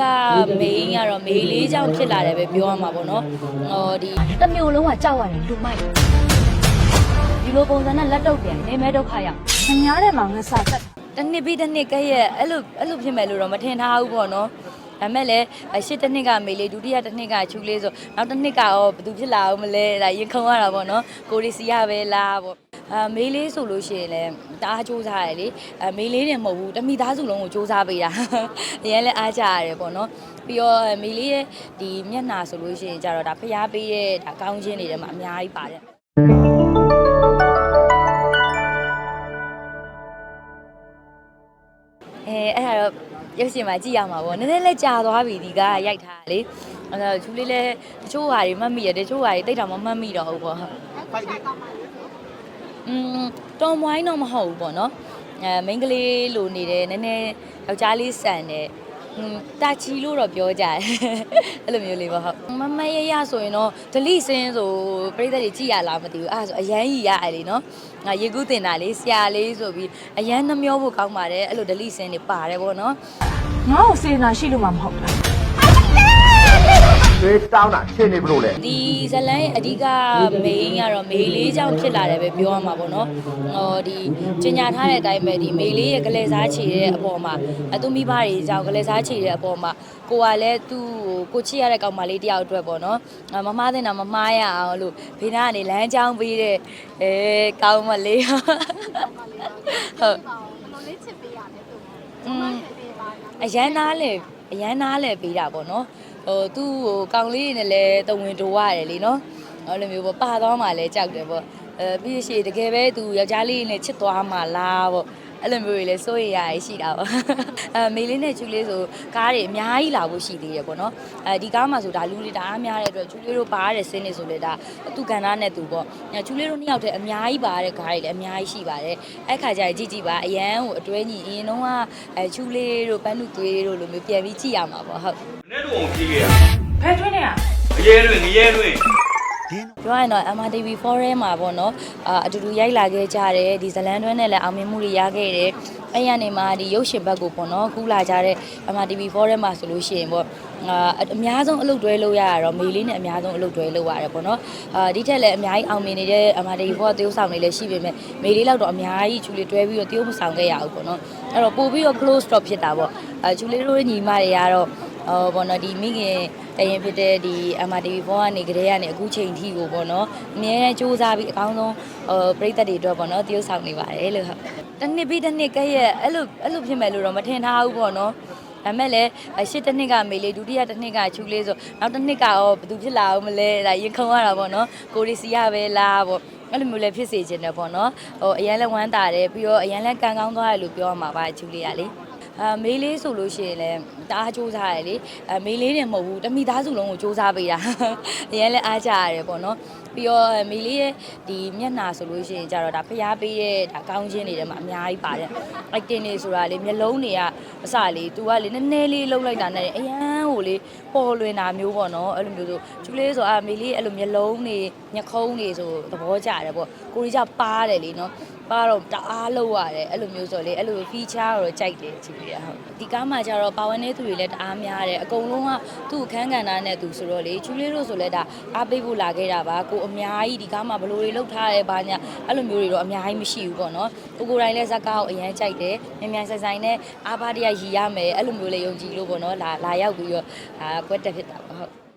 က main ကတော့မေလေးကြောင့်ဖြစ်လာတယ်ပဲပြောရမှာပေါ့နော်ဟောဒီတစ်မျိုးလုံးကကြောက်ရတယ်လူမိုက်ဒီလိုပုံစံနဲ့လက်တော့ပြန်နေမဲဒုက္ခရောက်မများတဲ့မှာငါစားတတ်တစ်နှစ်ပြီးတစ်နှစ်ကဲ့ရဲ့အဲ့လိုအဲ့လိုဖြစ်မယ်လို့တော့မထင်ထားဘူးပေါ့နော် ဒါမဲ့လည်းအရှစ်တစ်နှစ်ကမေလေးဒုတိယတစ်နှစ်ကချူလေးဆိုနောက်တစ်နှစ်ကရောဘယ်သူဖြစ်လာအောင်မလဲဒါရင်ခုံရတာပေါ့နော်ကိုရီစီရပဲလားပေါ့အာမေလေးဆိုလို့ရှိရင်လည်းတအားစူးစမ်းရတယ်လေအမေလေးတင်မဟုတ်ဘူးတမိသားစုလုံးကိုစူးစမ်းပေးတာအရင်လည်းအားကြရတယ်ပေါ့နော်ပြီးတော့မေလေးရဲ့ဒီမျက်နှာဆိုလို့ရှိရင်ကြတော့ဒါဖျားပေးတဲ့ဒါကောင်းခြင်းတွေထဲမှာအများကြီးပါတယ်အဲအဲ့ဒါတော့ ရုပ်ရှင်မှာကြည့်ရမှာပေါ့နည်းနည်းလေးကြာသွားပြီဒီကရိုက်ထားလေအဲ့တော့သူလေးလည်းတချို့ဟာတွေမှတ်မိရတယ်တချို့ဟာတွေတိတ်တောင်မမှတ်မိတော့ဘူးပေါ့ဖိုက်ဒီอืมတော်မွိုင်းတော့မဟုတ်ဘူးပေါ့နော်အဲမိန်းကလေးလိုနေတယ်နည်းနည်းယောက်ျားလေးဆန်တယ် တာချီလို့တော့ပြောကြတယ်အဲ့လိုမျိုးလေးပေါ့ဟုတ်မမရရဆိုရင်တော့ဒလိစင်းဆိုပြိသက်တွေကြည့်ရလားမသိဘူးအဲ့ဒါဆိုအရန်ကြီးရတယ်လေနော်ငါရေကူးတင်တာလေးဆရာလေးဆိုပြီးအရန်နှမျောဖို့ကောင်းပါတယ်အဲ့လိုဒလိစင်းတွေပါတယ်ပေါ့နော်ငါ့ကိုစေနာရှိလို့မှမဟုတ်ဘူး တွေးတောင်းတာရှင်းနေဘလို့လဲဒီဇလန်ရဲ့အဓိက main ကတော့မေလေးကြောင့်ဖြစ်လာတယ်ပဲပြောရမှာပေါ့နော်ဟောဒီကျင်ညာထားတဲ့အတိုင်းပဲဒီမေလေးရဲ့ကလေးစားချေတဲ့အပေါ်မှာအသူမိဘတွေကြောင့်ကလေးစားချေတဲ့အပေါ်မှာကိုကလည်းသူ့ကိုကိုချစ်ရတဲ့ကောင်မလေးတယောက်အတွက်ပေါ့နော်အမမားတဲ့တာမမားရအောင်လို့ဖေနာကနေလမ်းကြောင်းပေးတဲ့အဲကောင်မလေးဟုတ်อืมအရန်နားလေအရန်နားလေပေးတာပေါ့နော် ဟိုသူ့ဟိုကောင်လေးတွေနဲ့လည်းတဝင်တိုးရတယ်လीနော်အဲ့လိုမျိုးပေါ့ပါသွားမှလည်းကြောက်တယ်ပေါ့အဲပြီးရှိတကယ်ပဲသူယောက်ျားလေးနဲ့ချစ်သွားမှလားပေါ့ အဲ့လိုမျိုးတွေလည်းစိုးရိမ်ရရရှိတာပေါ့အဲမေလေးနဲ့ချူလေးဆိုကားတွေအများကြီးလာဖို့ရှိသေးတယ်ပေါ့နော်အဲဒီကားမှာဆိုဒါလူတွေတအားများတဲ့အတွက်ချူလေးတို့ပါရတဲ့စင်းနေဆိုလေဒါသူကဏ္ဍနဲ့သူပေါ့ချူလေးတို့နှစ်ယောက်တည်းအများကြီးပါတဲ့ကားတွေလည်းအများကြီးရှိပါတယ်အဲ့ခါကျရင်ကြည့်ကြည့်ပါအရန်ကိုအတွဲညီအရင်တော့ကအဲချူလေးတို့ပန်းနုသွေးတို့လိုမျိုးပြန်ပြီးကြည့်ရမှာပေါ့ဟုတ်။နဲ့တော့ကြည့်ခဲ့ရဖဲထွင်းနေရ။အရဲတွင်ငရဲတွင် ပြောရရင်တော့ MRTV Forum မှာပေါ့နော်အာအတူတူရိုက်လာခဲ့ကြတယ်ဒီဇလန်တွန်းနဲ့လည်းအောင်မြင်မှုတွေရခဲ့တယ်အဲ့ရနေမှာဒီရုပ်ရှင်ဘက်ကိုပေါ့နော်ကူးလာကြတဲ့ MRTV Forum မှာဆိုလို့ရှိရင်ပေါ့အာအများဆုံးအလုပ်တွဲလုပ်ရတာတော့မေလေးနဲ့အများဆုံးအလုပ်တွဲလုပ်ရတယ်ပေါ့နော်အာဒီထက်လည်းအများကြီးအောင်မြင်နေတဲ့ MRTV Forum တရုပ်ဆောင်တွေလည်းရှိပေမဲ့မေလေးလောက်တော့အများကြီးချူလေးတွဲပြီးတော့တရုပ်မဆောင်ခဲ့ရဘူးပေါ့နော်အဲ့တော့ပို့ပြီးတော့ close stop ဖြစ်တာပေါ့အာချူလေးတို့ညီမတွေကတော့ ဟောဘောနော်ဒီမိခင်တရင်ဖြစ်တဲ့ဒီ MRTV ဘောကနေကလေးကနေအခုချိန်ထိကိုပေါ့နော်အများနဲ့စူးစမ်းပြီးအကောင်းဆုံးဟိုပရိသတ်တွေအတွက်ပေါ့နော်တရုပ်ဆောင်နေပါတယ်လို့ဟုတ်တစ်နှစ်ပြီးတစ်နှစ်ကဲ့ရဲ့အဲ့လိုအဲ့လိုဖြစ်မယ်လို့တော့မထင်ထားဘူးပေါ့နော်ဒါမဲ့လည်းအရှစ်တစ်နှစ်ကမေလေးဒုတိယတစ်နှစ်ကချူလေးဆိုနောက်တစ်နှစ်ကရောဘယ်သူဖြစ်လာအောင်မလဲဒါရင်ခုံရတာပေါ့နော်ကိုရီစီရပဲလားပေါ့အဲ့လိုမျိုးလည်းဖြစ်စေချင်တယ်ပေါ့နော်ဟိုအရန်လည်းဝမ်းတာတယ်ပြီးတော့အရန်လည်းကံကောင်းသွားတယ်လို့ပြောရမှာပါချူလေးကလေ အမေးလေးဆိုလို့ရှိရင်လည်းတအားစူးစမ်းရတယ်လေအမေးလေးတင်မဟုတ်ဘူးတမိသားစုလုံးကိုစူးစမ်းပေးတာအရင်လည်းအားကြရတယ်ပေါ့နော်ပြီးတော့အမေးလေးရဲ့ဒီမျက်နှာဆိုလို့ရှိရင်ကြတော့ဒါဖျားပေးတဲ့ဒါကောင်းခြင်းတွေထဲမှာအများကြီးပါတယ် acting တွေဆိုတာလေမျက်လုံးတွေကအစလေ तू ကလေနည်းနည်းလေးလှုပ်လိုက်တာနဲ့အရန် ကိုလေပေါ်လွင်တာမျိုးပေါ့နော်အဲ့လိုမျိုးဆိုကျူလေးဆိုအမေးလေးအဲ့လိုမျက်လုံးတွေညခုံးတွေဆိုသဘောကျတယ်ပေါ့ကိုကြီးကပါတယ်လေနော်ပါတော့တအားလောက်ရတယ်အဲ့လိုမျိုးဆိုလေအဲ့လို feature တော့ကြိုက်တယ်ကြည့်ရဟုတ်ဒီကားမှာကျတော့ပါဝင်တဲ့သူတွေလည်းတအားများတယ်အကုန်လုံးကသူ့အခန်းကဏ္ဍနဲ့သူဆိုတော့လေချူလေးတို့ဆိုလဲဒါအားပေးဖို့လာခဲ့တာပါကိုအများကြီးဒီကားမှာဘယ်လိုတွေလုပ်ထားရဲဘာညာအဲ့လိုမျိုးတွေတော့အများကြီးမရှိဘူးပေါ့နော်ကိုကိုတိုင်းလည်းဇက်ကားကိုအရန်ကြိုက်တယ်မြန်မြန်ဆိုင်ဆိုင်နဲ့အားပါတရရည်ရမယ်အဲ့လိုမျိုးလေးယုံကြည်လို့ပေါ့နော်လာလာရောက်ပြီးတော့အာကွက်တက်ဖြစ်တာပေါ့ဟုတ်